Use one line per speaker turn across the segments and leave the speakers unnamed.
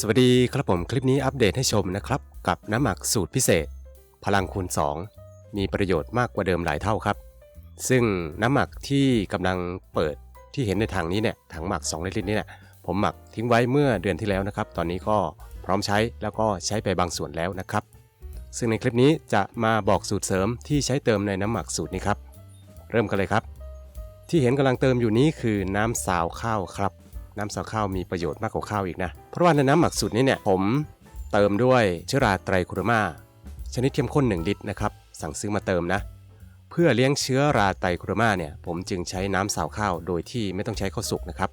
สวัสดีครับผมคลิปนี้อัปเดตให้ชมนะครับ กับน้ำหมักสูตรพิเศษ พลังคูณ 2 มีประโยชน์มากกว่าเดิมหลายเท่าครับ ซึ่งน้ำหมักที่กำลังเปิดที่เห็นในถังนี้เนี่ยถังหมัก2ลิตรนี้เนี่ยผมหมักทิ้งไว้เมื่อเดือนที่แล้วนะครับ ตอนนี้ก็พร้อมใช้แล้วก็ใช้ไปบางส่วนแล้วนะครับ ซึ่งในคลิปนี้จะมาบอกสูตรเสริมที่ใช้เติมในน้ำหมักสูตรนี้ครับ เริ่มกันเลยครับ ที่เห็นกำลังเติมอยู่นี้คือน้ำสาวข้าวครับ น้ำสาวข้าวมีประโยชน์มากกว่าข้าวอีกนะ เพราะว่าในน้ำหมักสูตรนี้เนี่ยผมเติมด้วยเชื้อราไตรโครมาชนิดเข้มข้น 1 ลิตรนะครับ สั่งซื้อมาเติมนะ เพื่อเลี้ยงเชื้อราไตรโครมาเนี่ย ผมจึงใช้น้ำสาวข้าวโดยที่ไม่ต้องใช้ข้าวสุกนะครับ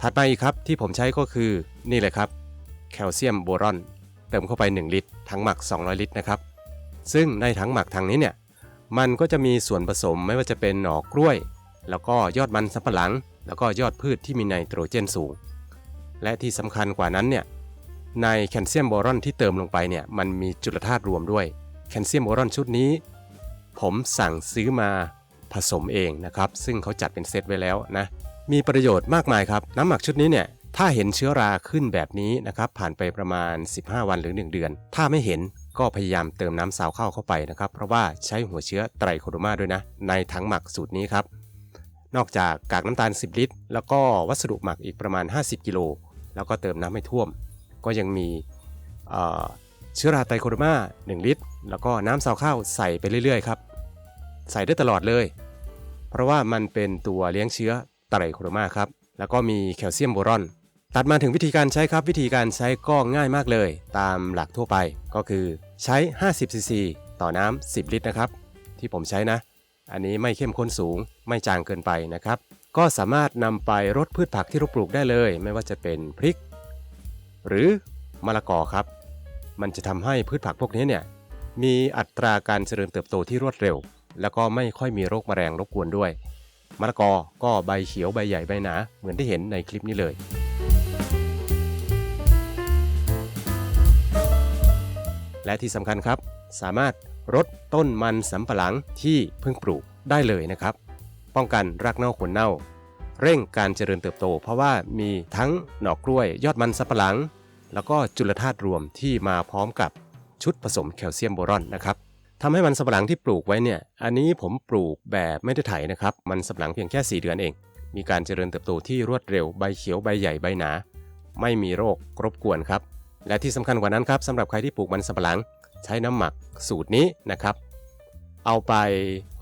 ถัดมาอีกครับที่ผมใช้ก็คือนี่เลยครับแคลเซียมโบรอน เติมเข้าไป 1 ลิตรถังหมัก 200 ลิตรนะครับ ซึ่งในถังหมักถังนี้เนี่ยมันก็จะมีส่วนผสมไม่ว่าจะเป็นหน่อกล้วย แล้วก็ยอดมันสำปะหลัง แล้วก็ยอดพืชที่มีไนโตรเจนสูง และที่สำคัญกว่านั้นเนี่ยในแคลเซียมโบรอนที่เติมลงไปเนี่ยมันมีจุลธาตุรวมด้วยแคลเซียมโบรอนชุดนี้ ผมสั่งซื้อมาผสมเองนะครับ ซึ่งเขาจัดเป็นเซตไว้แล้วนะมีประโยชน์มากมายครับ น้ำหมักชุดนี้เนี่ยถ้าเห็นเชื้อราขึ้นแบบนี้นะครับ ผ่านไปประมาณ 15 วันหรือ 1 เดือน ถ้าไม่เห็นก็พยายามเติมน้ำสาวข้าวเข้าไปนะครับ เพราะว่าใช้หัวเชื้อไตรโคโดมาด้วยนะ ในถังหมักสูตรนี้ครับ นอกจากกากน้ำตาล 10 ลิตร แล้วก็วัสดุหมักอีกประมาณ 50 กิโล แล้วก็เติมน้ำไม่ท่วม ก็ยังมีเชื้อราไตโคโดมา 1 ลิตร แล้วก็น้ำสาวข้าวใส่ไปเรื่อยๆครับ ใส่ได้ตลอดเลย เพราะว่ามันเป็นตัวเลี้ยงเชื้อไตโคโดมาครับ แล้วก็มีแคลเซียมโบรอน ตัดมาถึงวิธีการใช้ครับ วิธีการใช้ก็ง่ายมากเลย ตามหลักทั่วไป ก็คือใช้ 50 ซีซี ต่อน้ำ 10 ลิตรนะครับ ที่ผมใช้นะ อันนี้ไม่เข้มข้นสูง ไม่จางเกินไปนะครับ ก็สามารถนำไปรดพืชผักที่เราปลูกได้เลย ไม่ว่าจะเป็นพริก หรือมะละกอครับ มันจะทำให้พืชผักพวกนี้เนี่ยมีอัตราการเจริญเติบโตที่รวดเร็ว แล้วก็ไม่ค่อยมีโรคแมลงรบกวนด้วยมะละกอก็ใบเขียวใบใหญ่ใบหนาเหมือนที่เห็นในคลิปนี้เลย และที่สำคัญครับ สามารถ รดต้นมันสำปะหลังที่เพิ่งปลูกได้เลยนะครับ ป้องกันรากเน่าขนเน่า เร่งการเจริญเติบโต เพราะว่ามีทั้งหน่อกล้วย ยอดมันสำปะหลัง แล้วก็จุลธาตุรวมที่มาพร้อมกับชุดผสมแคลเซียมโบรอนนะครับทำให้มันสำปะหลังที่ปลูกไว้เนี่ย อันนี้ผมปลูกแบบไม่ได้ไถนะครับ มันสำปะหลังเพียงแค่ 4 เดือนเอง มีการเจริญเติบโตที่รวดเร็ว ใบเขียวใบใหญ่ใบหนา ไม่มีโรครบกวนครับ และที่สำคัญกว่านั้นครับสำหรับใครที่ปลูกมันสำปะหลัง ใช้น้ำหมักสูตรนี้นะครับ เอาไป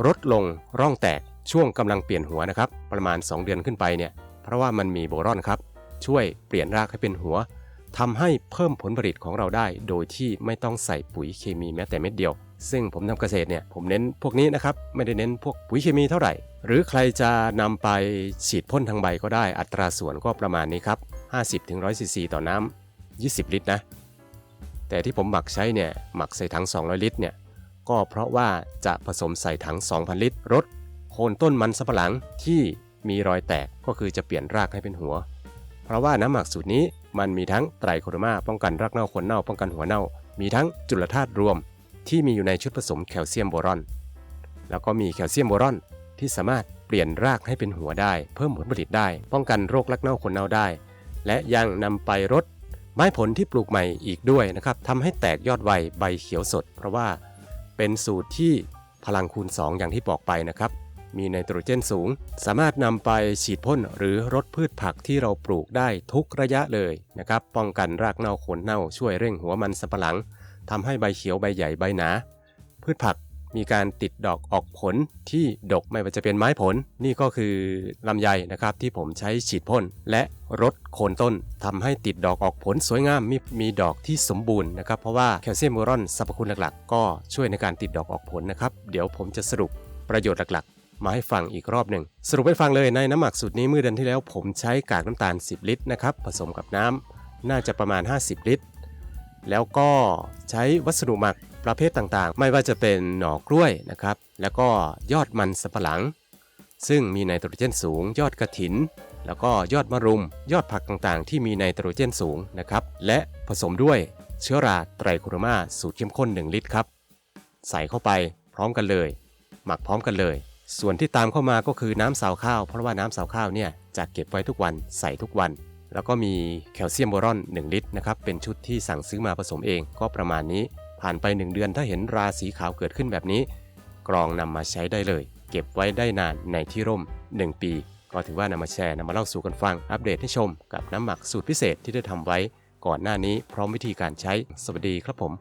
รดลงร่องแตกช่วงกำลังเปลี่ยนหัวนะครับ ประมาณ 2 เดือนขึ้นไปเนี่ยเพราะว่ามันมีโบรอนครับ ช่วยเปลี่ยนรากให้เป็นหัวทำให้เพิ่มผลผลิตของเราได้ โดยที่ไม่ต้องใส่ปุ๋ยเคมีแม้แต่เม็ดเดียว ซึ่งผมทำเกษตรเนี่ยผมเน้นพวกนี้นะครับ ไม่ได้เน้นพวกปุ๋ยเคมีเท่าไหร่ หรือใครจะนำไปฉีดพ่นทางใบก็ได้อัตราส่วนก็ประมาณนี้ครับ 50-100ซีซีต่อน้ำ20 ลิตรนะ แต่ที่ผมหมักใช้เนี่ยหมักใส่ถัง 200 ลิตรเนี่ยก็เพราะว่าจะผสมใส่ถัง 2,000 ลิตรรดโคนต้นมันสำปะหลังที่มีรอยแตกก็คือจะเปลี่ยนรากให้เป็นหัว เพราะว่าน้ำหมักสูตรนี้มันมีทั้งไตรโคโรมาป้องกันรากเน่าคนเน่าป้องกันหัวเน่า มีทั้งจุลธาตุรวม ที่มีอยู่ในชุดผสมแคลเซียมโบรอน แล้วก็มีแคลเซียมโบรอน ที่สามารถเปลี่ยนรากให้เป็นหัวได้ เพิ่มผลผลิตได้ ป้องกันโรครากเน่าคนเน่าได้ และยังนำไปรด ไม้ผลที่ปลูกใหม่อีกด้วยนะครับทำให้แตกยอดไวใบเขียวสด เพราะว่าเป็นสูตรที่พลังคูณ 2 อย่างที่บอกไปนะครับ มีไนโตรเจนสูง สามารถนำไปฉีดพ่นหรือรดพืชผักที่เราปลูกได้ทุกระยะเลยนะครับ ป้องกันรากเน่าโคนเน่าช่วยเร่งหัวมันสำปะหลังทำให้ใบเขียวใบใหญ่ใบหนา พืชผัก มีการติดดอกออกผลที่ดกไม่ว่าจะเป็นไม้ผล นี่ก็คือลำไยนะครับที่ผมใช้ฉีดพ่นและรดโคนต้นทำให้ติดดอกออกผลสวยงามมีมีดอกที่สมบูรณ์นะครับเพราะว่าแคลเซียมโบรอนสรรพคุณหลักๆ ก็ช่วยในการติดดอกออกผลนะครับเดี๋ยวผมจะสรุปประโยชน์หลักๆ มาให้ฟังอีกรอบหนึ่ง สรุปให้ฟังเลยในน้ำหมักสูตรนี้เมื่อเดือนที่แล้ว ผมใช้กากน้ำตาล 10 ลิตรนะครับผสมกับน้ำน่าจะประมาณ 50 ลิตร แล้วก็ใช้วัสดุหมัก ประเภทต่างๆ ไม่ว่าจะเป็นหน่อกล้วยนะครับ แล้วก็ยอดมันสำปะหลัง ซึ่งมีไนโตรเจนสูง ยอดกระถิน แล้วก็ยอดมะรุม ยอดผักต่างๆ ที่มีไนโตรเจนสูงนะครับ และผสมด้วยเชื้อราไตรโครมาสูตรเข้มข้น 1 ลิตรครับ ใส่เข้าไปพร้อมกันเลย หมักพร้อมกันเลย ส่วนที่ตามเข้ามาก็คือน้ำสาวข้าว เพราะว่าน้ำสาวข้าวเนี่ยจะเก็บไว้ทุกวันใส่ทุกวัน แล้วก็มีแคลเซียมโบรอน 1 ลิตรนะครับเป็นชุดที่สั่งซื้อมาผสมเองก็ประมาณนี้ ผ่านไป 1 เดือนถ้าเห็นราสีขาวเกิดขึ้นแบบนี้ กรองนำมาใช้ได้เลย เก็บไว้ได้นานในที่ร่ม 1 ปี ก็ถือว่านำมาแชร์นำมาเล่าสู่กันฟัง อัปเดตให้ชม กับน้ำหมักสูตรพิเศษที่ได้ทำไว้ ก่อนหน้านี้พร้อมวิธีการใช้ สวัสดีครับผม